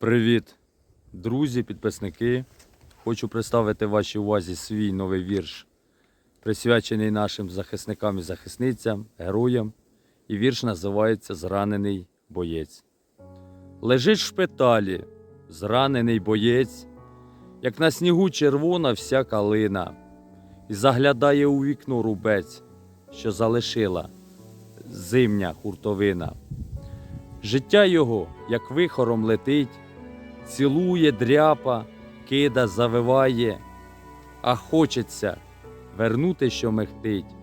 Привіт, друзі, підписники. Хочу представити вашій увазі свій новий вірш, присвячений нашим захисникам і захисницям, героям. І вірш називається Зранений боєць. Лежить в шпиталі, зранений боєць, як на снігу червона вся калина, і заглядає у вікно рубець, що залишила зимня хуртовина. Життя його, як вихором летить, цілує дряпа, кида завиває, а хочеться вернути, що мехтить.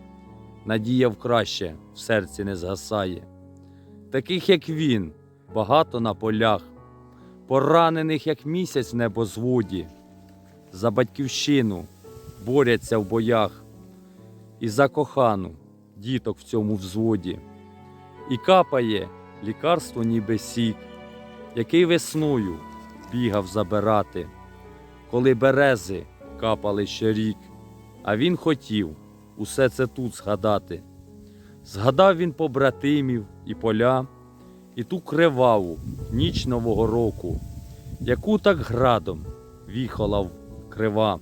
Надія в краще в серці не згасає. Таких, як він, багато на полях, поранених, як місяць в небозводі, за батьківщину борються в боях, і за кохану діток в цьому взводі. І капає лікарство ніби сік, який весною бігав забирати, коли берези капали ще рік, а він хотів усе це тут згадати. Згадав він побратимів і поля, і ту криваву ніч Нового року, яку так градом віхала крива,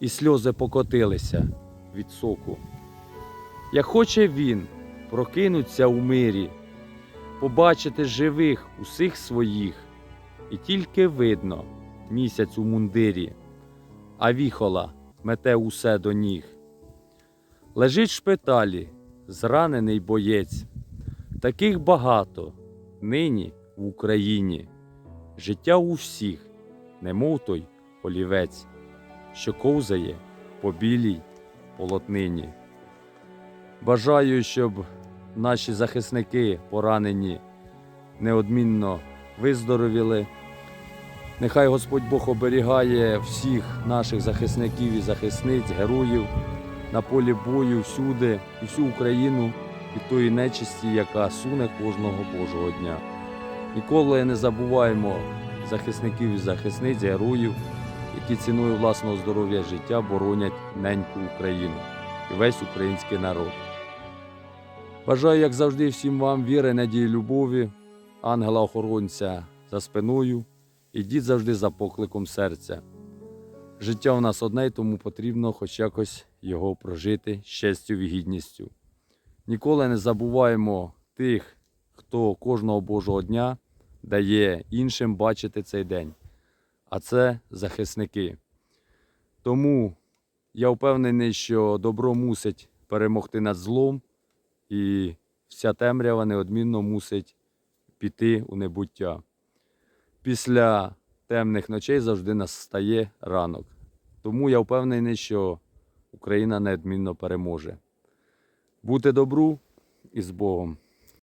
і сльози покотилися від соку. Як хоче він прокинуться у мирі, побачити живих усіх своїх, і тільки видно місяць у мундирі, а віхола мете усе до ніг. Лежить в шпиталі зранений боєць, таких багато нині в Україні. Життя у всіх, немов той олівець, що ковзає по білій полотнині. Бажаю, щоб наші захисники поранені неодмінно виздоровіли. Нехай Господь Бог оберігає всіх наших захисників і захисниць, героїв на полі бою всюди і всю Україну від тої нечисті, яка суне кожного Божого дня. Ніколи не забуваємо захисників і захисниць, героїв, які ціною власного здоров'я життя боронять неньку Україну і весь український народ. Бажаю, як завжди, всім вам віри, надії, любові, ангела-охоронця за спиною. Ідіть завжди за покликом серця. Життя у нас одне, і тому потрібно хоч якось його прожити з честю і гідністю. Ніколи не забуваємо тих, хто кожного Божого дня дає іншим бачити цей день. А це захисники. Тому я впевнений, що добро мусить перемогти над злом, і вся темрява неодмінно мусить піти у небуття. Після темних ночей завжди настає ранок. Тому я впевнений, що Україна неодмінно переможе. Бути добру і з Богом!